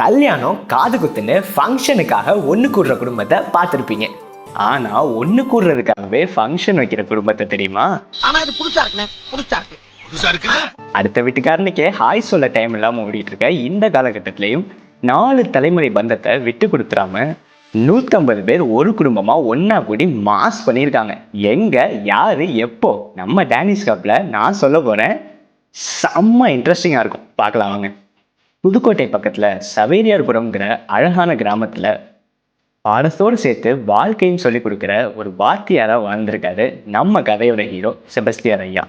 கல்யாணம் காது குத்துன்னு ஃபங்க்ஷனுக்காக ஒன்று கூடுற குடும்பத்தை பார்த்துருப்பீங்க. ஆனால் ஒன்று கூடுறதுக்காகவே ஃபங்க்ஷன் வைக்கிற குடும்பத்தை தெரியுமா? ஆனா இது புதுசா இருக்குண்ணே. புதுசா இருக்கு. புதுசா இருக்கு? அடுத்த வீட்டுக்காரனுக்கே ஹாய் சொல்ல டைம் இல்லாமல் ஓடிட்டு இருக்க இந்த காலகட்டத்திலையும் நாலு தலைமுறை பந்தத்தை விட்டு கொடுத்துறாம நூற்றம்பது பேர் ஒரு குடும்பமாக ஒன்றா கூடி மாஸ் பண்ணியிருக்காங்க. எங்கே யார் எப்போ? நம்ம டேனிஸ் கப்பில் நான் சொல்ல போகிறேன் செம்ம இன்ட்ரெஸ்டிங்காக இருக்கும். பார்க்கலாம் வாங்க. புதுக்கோட்டை பக்கத்தில் சவேரியார்புரம்ங்கிற அழகான கிராமத்தில் பாடத்தோடு சேர்த்து வாழ்க்கையும் சொல்லிக் கொடுக்குற ஒரு வாத்தியாராக வாழ்ந்திருக்காரு நம்ம கதையோட ஹீரோ செபஸ்தியார் ஐயா.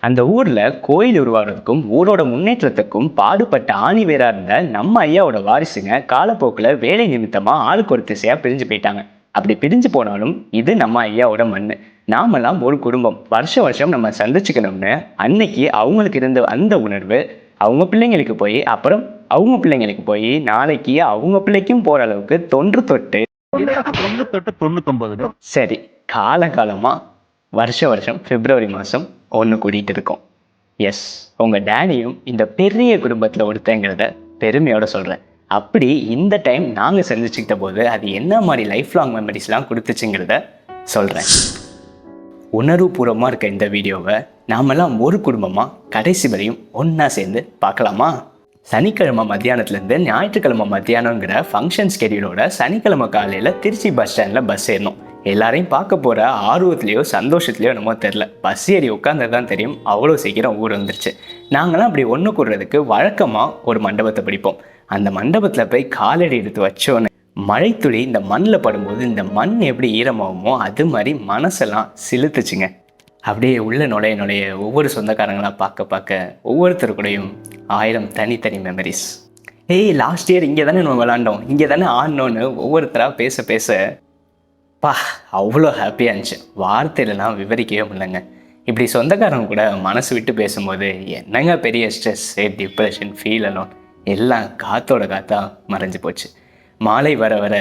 அந்த ஊரில் கோயில் உருவாகிறதுக்கும் ஊரோட முன்னேற்றத்துக்கும் பாடுபட்ட ஆணிவேராக இருந்த நம்ம ஐயாவோட வாரிசுங்க காலப்போக்கில் வேலை நிமித்தமாக ஆளுக்கு ஒரு திசையாக பிரிஞ்சு போயிட்டாங்க. அப்படி பிரிஞ்சு போனாலும் இது நம்ம ஐயாவோட மண் நாமெல்லாம் ஒரு குடும்பம். வருஷம் வருஷம் நம்ம சந்திச்சுக்கணும்னு அன்னைக்கு அவங்களுக்கு இருந்த அந்த உணர்வு அவங்க பிள்ளைங்களுக்கு போய் அப்புறம் அவங்க பிள்ளைங்களுக்கு போய் நாளைக்கு அவங்க பிள்ளைக்கும் போகிற அளவுக்கு தொன்று தொட்டு தொண்ணூத்தெட்டு தொண்ணூத்தொன்பது சரி காலகாலமாக வருஷ வருஷம் பிப்ரவரி மாதம் ஒன்று கூட்டிகிட்டு இருக்கோம். எஸ் உங்கள் டேடியும் இந்த பெரிய குடும்பத்தில் ஒருத்தங்கிறத பெருமையோட சொல்கிறேன் அப்படி இந்த டைம் நாங்கள் சந்திச்சுக்கிட்ட போது அது என்ன மாதிரி லைஃப் லாங் மெமரிஸ்லாம் கொடுத்துச்சுங்கிறத சொல்கிறேன் உணர்வுபூர்வமாக இருக்க இந்த வீடியோவை நாமெல்லாம் ஒரு குடும்பமாக கடைசி வரையும் ஒன்றா சேர்ந்து பார்க்கலாமா? சனிக்கிழமை மத்தியானத்துலேருந்து ஞாயிற்றுக்கிழமை மத்தியானங்கிற ஃபங்க்ஷன் ஸ்கெடியூலோட சனிக்கிழமை காலையில் திருச்சி பஸ் ஸ்டாண்டில் பஸ் ஏறணும். எல்லாரையும் பார்க்க போகிற ஆர்வத்துலேயோ சந்தோஷத்துலையோ என்னமோ தெரில பஸ் ஏறி உட்காந்தது தான் தெரியும். அவ்வளோ சீக்கிரம் ஊர் வந்துருச்சு. நாங்களாம் அப்படி ஒன்று கூடுறதுக்கு வழக்கமாக ஒரு மண்டபத்தை பிடிப்போம். அந்த மண்டபத்தில் போய் காலடி எடுத்து வச்சோன்னு மழைத்துளி இந்த மண்ணில் படும்போது இந்த மண் எப்படி ஈரமாகுமோ அது மாதிரி மனசெல்லாம் சிலுத்துச்சுங்க. அப்படியே உள்ள நுழைய நுழைய ஒவ்வொரு சொந்தக்காரங்களாம் பார்க்க பார்க்க ஒவ்வொருத்தர் கூடயும் ஆயிரம் தனித்தனி மெமரிஸ் ஏய் லாஸ்ட் இயர் இங்கே தானே நம்ம விளாண்டோம். இங்கே தானே ஆடணும்னு ஒவ்வொருத்தராக பேச பேச பா அவ்வளோ ஹாப்பியாக இருந்துச்சு. வார்த்தையிலலாம் விவரிக்கவே முடியலங்க. இப்படி சொந்தக்காரங்க கூட மனசு விட்டு பேசும்போது என்னங்க பெரிய ஸ்ட்ரெஸ் டிப்ரெஷன் ஃபீல் அலோன் எல்லாம் காத்தோட காத்தா மறைஞ்சு போச்சு. மாலை வர வர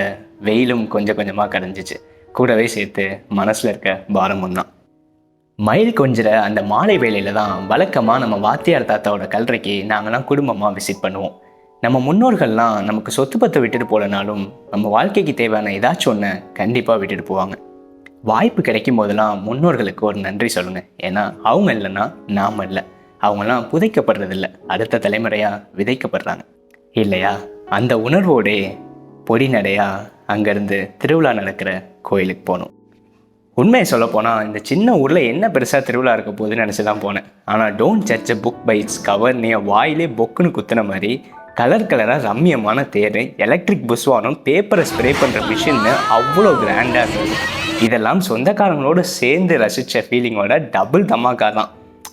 வெயிலும் கொஞ்சம் கொஞ்சமாக கரைஞ்சிச்சு. கூடவே சேர்த்து மனசில் இருக்க பாரமும் தான். மயில் கொஞ்சிற அந்த மாலை வேலையில தான் வழக்கமாக நம்ம வாத்தியார் தாத்தாவோட கல்லறைக்கு நாங்கள்லாம் குடும்பமாக விசிட் பண்ணுவோம். நம்ம முன்னோர்கள்லாம் நமக்கு சொத்து பத்தை விட்டுட்டு போலனாலும் நம்ம வாழ்க்கைக்கு தேவையான ஏதாச்சும் ஒன்று கண்டிப்பாக விட்டுட்டு போவாங்க. வாய்ப்பு கிடைக்கும் போதெல்லாம் முன்னோர்களுக்கு ஒரு நன்றி சொல்லுங்க. ஏன்னா அவங்க இல்லைன்னா நாம இல்லை. அவங்கெல்லாம் புதைக்கப்படுறதில்ல. அடுத்த தலைமுறையாக விதைக்கப்படுறாங்க. இல்லையா? அந்த உணர்வோடே பொடி நடையாக அங்கேருந்து திருவிழா நடக்கிற கோயிலுக்கு போனோம் உண்மையை சொல்ல போனால் இந்த சின்ன ஊரில் என்ன பெருசாக திருவிழா இருக்க போகுதுன்னு நினச்சி தான் போனேன் ஆனால் don't judge book by its cover நீ வாயிலே பொக்குன்னு குத்துன மாதிரி கலர் கலராக ரம்மியமான தேர் எலக்ட்ரிக் புஸ்வானம் பேப்பரை ஸ்ப்ரே பண்ணுற மிஷின்னு அவ்வளோ கிராண்டாக இருந்தது. இதெல்லாம் சொந்தக்காரங்களோட சேர்ந்து ரசித்த ஃபீலிங்கோட டபுள் தமாக்கா தான்.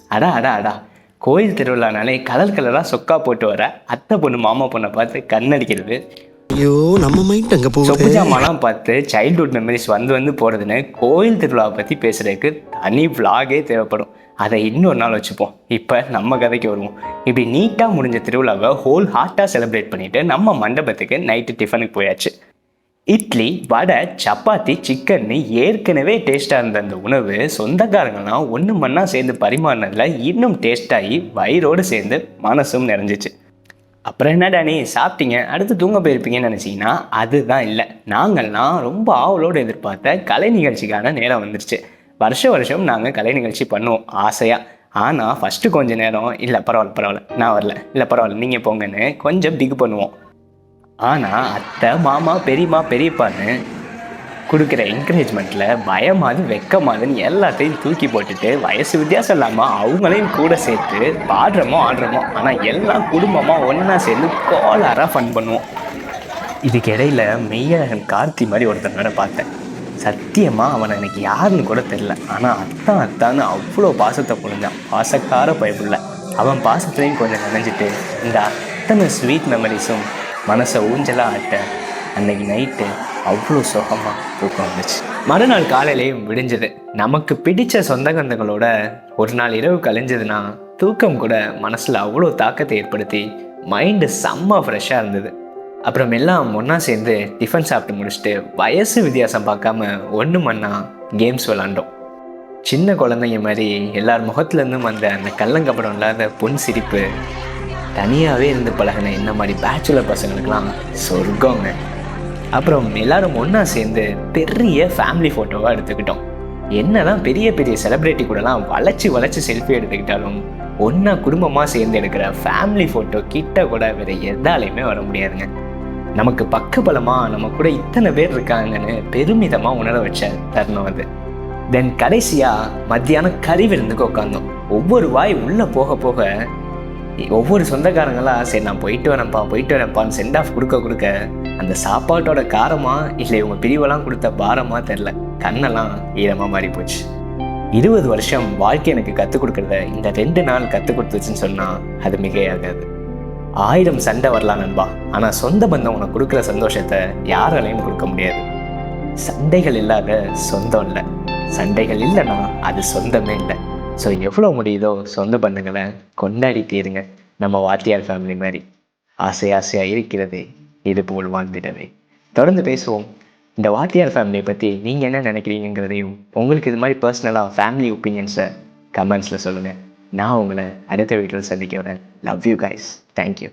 அடா அடா அடா. கோயில் திருவிழானாலே கலர் கலராக சொக்கா போட்டு வர அத்தை பொண்ணு மாமா பொண்ணை பார்த்து கண்ணடிக்கிறது ஐயோ நம்ம மைண்ட் அங்கே சொப்பு போகுது ஜாமான்லாம் பார்த்து சைல்ட்ஹுட் மெமரிஸ் வந்து வந்து போகிறதுன்னு கோயில் திருவிழாவை பற்றி பேசுகிறதுக்கு தனி விளாகே தேவைப்படும். அதை இன்னொரு நாள் வச்சுப்போம். இப்போ நம்ம கதைக்கு வருவோம். இப்படி நீட்டாக முடிஞ்ச திருவிழாவை ஹோல் ஹார்ட்டாக செலிப்ரேட் பண்ணிவிட்டு நம்ம மண்டபத்துக்கு நைட்டு டிஃபனுக்கு போயாச்சு. இட்லி வடை சப்பாத்தி சிக்கன்னு ஏற்கனவே டேஸ்ட்டாக இருந்த அந்த உணவு சொந்தக்காரங்களாம் ஒன்று மண்ணாக சேர்ந்து பரிமாறினதில் இன்னும் டேஸ்டாகி வயிறோடு சேர்ந்து மனசும் நிறைஞ்சிச்சு. அப்புறம் என்னடா நீ சாப்பிட்டீங்க? அடுத்து தூங்க போயிருப்பீங்கன்னு நினச்சிங்கன்னா அதுதான் இல்லை. நாங்கள்லாம் ரொம்ப ஆவலோடு எதிர்பார்த்த கலை நிகழ்ச்சிக்கான நேரம் வந்துருச்சு. வருஷம் வருஷம் நாங்கள் கலை நிகழ்ச்சி பண்ணுவோம் ஆசையாக ஆனால் ஃபஸ்ட்டு கொஞ்ச நேரம் இல்லை பரவாயில்ல பரவாயில்ல நான் வரல. இல்லை பரவாயில்ல நீங்கள் போங்கன்னு கொஞ்சம் பிகு பண்ணுவோம். ஆனால் அத்தை மாமா பெரியம்மா பெரியப்பான்னு கொடுக்குற என்கரேஜ்மெண்ட்டில் பயமாது வெக்கமாதுன்னு எல்லாத்தையும் தூக்கி போட்டுட்டு வயசு வித்தியாசம் இல்லாமல் அவங்களையும் கூட சேர்த்து பாடுறோமோ ஆடுறோமோ ஆனால் எல்லாம் குடும்பமாக ஒன்றா சேர்ந்து கோலாராக ஃபன் பண்ணுவோம். இதுக்கு இடையில மெய்யழகன் கார்த்தி மாதிரி ஒருத்தனோட பார்த்தேன். சத்தியமாக அவனை எனக்கு யாருன்னு கூட தெரில ஆனால் அத்தான் அத்தான்னு அவ்வளோ பாசத்தை பொழுந்தான் பாசக்கார பயப்புள்ள. அவன் பாசத்துலேயும் கொஞ்சம் நினைஞ்சிட்டு இந்த அத்தனை ஸ்வீட் மெமரிஸும் மனசை ஊஞ்சலாக ஆட்ட அன்னைக்கு நைட்டு அவ்வளோ சுகமாக தூக்கம் வந்துச்சு. மறுநாள் காலையிலேயும் விடிஞ்சது. நமக்கு பிடிச்ச சொந்தகந்தங்களோட ஒரு நாள் இரவு கழிஞ்சதுன்னா தூக்கம் கூட மனசில் அவ்வளோ தாக்கத்தை ஏற்படுத்தி மைண்டு செம்ம ஃப்ரெஷ்ஷாக இருந்தது. அப்புறம் எல்லாம் ஒன்றா சேர்ந்து டிஃபன் சாப்பிட்டு முடிச்சுட்டு வயசு வித்தியாசம் பார்க்காம ஒன்று மண்ணா கேம்ஸ் விளாண்டோம். சின்ன குழந்தைங்க மாதிரி எல்லார் முகத்துலேருந்தும் வந்த அந்த கள்ளங்கப்படம் இல்லாத பொன் சிரிப்பு தனியாகவே இருந்து பழகின இந்த மாதிரி பேச்சுலர் பசங்களுக்கெல்லாம் சொர்க்கங்க. அப்புறம் எல்லாரும் ஒன்றா சேர்ந்து பெரிய ஃபேமிலி ஃபோட்டோவாக எடுத்துக்கிட்டோம். என்னதான் பெரிய பெரிய செலிப்ரிட்டி கூடலாம் வளைச்சி வளைச்சி செல்ஃபி எடுத்துக்கிட்டாலும் ஒன்றா குடும்பமாக சேர்ந்து எடுக்கிற ஃபேமிலி ஃபோட்டோ கிட்ட கூட வேறு எதாலையுமே வர முடியாதுங்க. நமக்கு பக்கபலமாக நம்ம கூட இத்தனை பேர் இருக்காங்கன்னு பெருமிதமாக உணர வச்ச தருணம் அது. தென் கடைசியாக மத்தியானம் கறி விருந்துக்கு உட்காந்தோம் ஒவ்வொரு வாய் உள்ளே போக போக ஒவ்வொரு சொந்தக்காரங்களா சரி நான் போயிட்டு வரேன்ப்பா போயிட்டு வரேன்ப்பான்னு சென்ட் ஆஃப் கொடுக்க கொடுக்க அந்த சாப்பாட்டோட காரமா இல்லை இவங்க பிரிவெல்லாம் கொடுத்த பாரமா தெரில கண்ணெல்லாம் ஈரமாக மாறி போச்சு. இருபது வருஷம் வாழ்க்கை எனக்கு கற்றுக் கொடுக்குறத இந்த ரெண்டு நாள் கற்றுக் கொடுத்துச்சுன்னு சொன்னால் அது மிகையாகாது. ஆயிரம் சண்டை வரலாம் நண்பா. ஆனால் சொந்த பந்தம் உனக்கு கொடுக்குற சந்தோஷத்தை யாராலையும் கொடுக்க முடியாது. சண்டைகள் இல்லாத சொந்தம் இல்லை. சண்டைகள் இல்லைன்னா அது சொந்தமே இல்லை. ஸோ எவ்வளோ முடியுதோ சொந்த பந்தங்களை கொண்டாடி தீருங்க நம்ம வாத்தியார் ஃபேமிலி மாதிரி. ஆசை ஆசையாக இருக்கிறதே இது போல் வாழ்ந்திடவே. தொடர்ந்து பேசுவோம். இந்த வாத்தியார் ஃபேமிலியை பற்றி நீங்கள் என்ன நினைக்கிறீங்கிறதையும் உங்களுக்கு இது மாதிரி பர்சனலாக ஃபேமிலி ஒப்பீனியன்ஸை கமெண்ட்ஸில் சொல்லுங்கள் நான் உங்களை அடுத்த வீட்டில் சந்திக்க வரேன் லவ் யூ கைஸ் தேங்க்யூ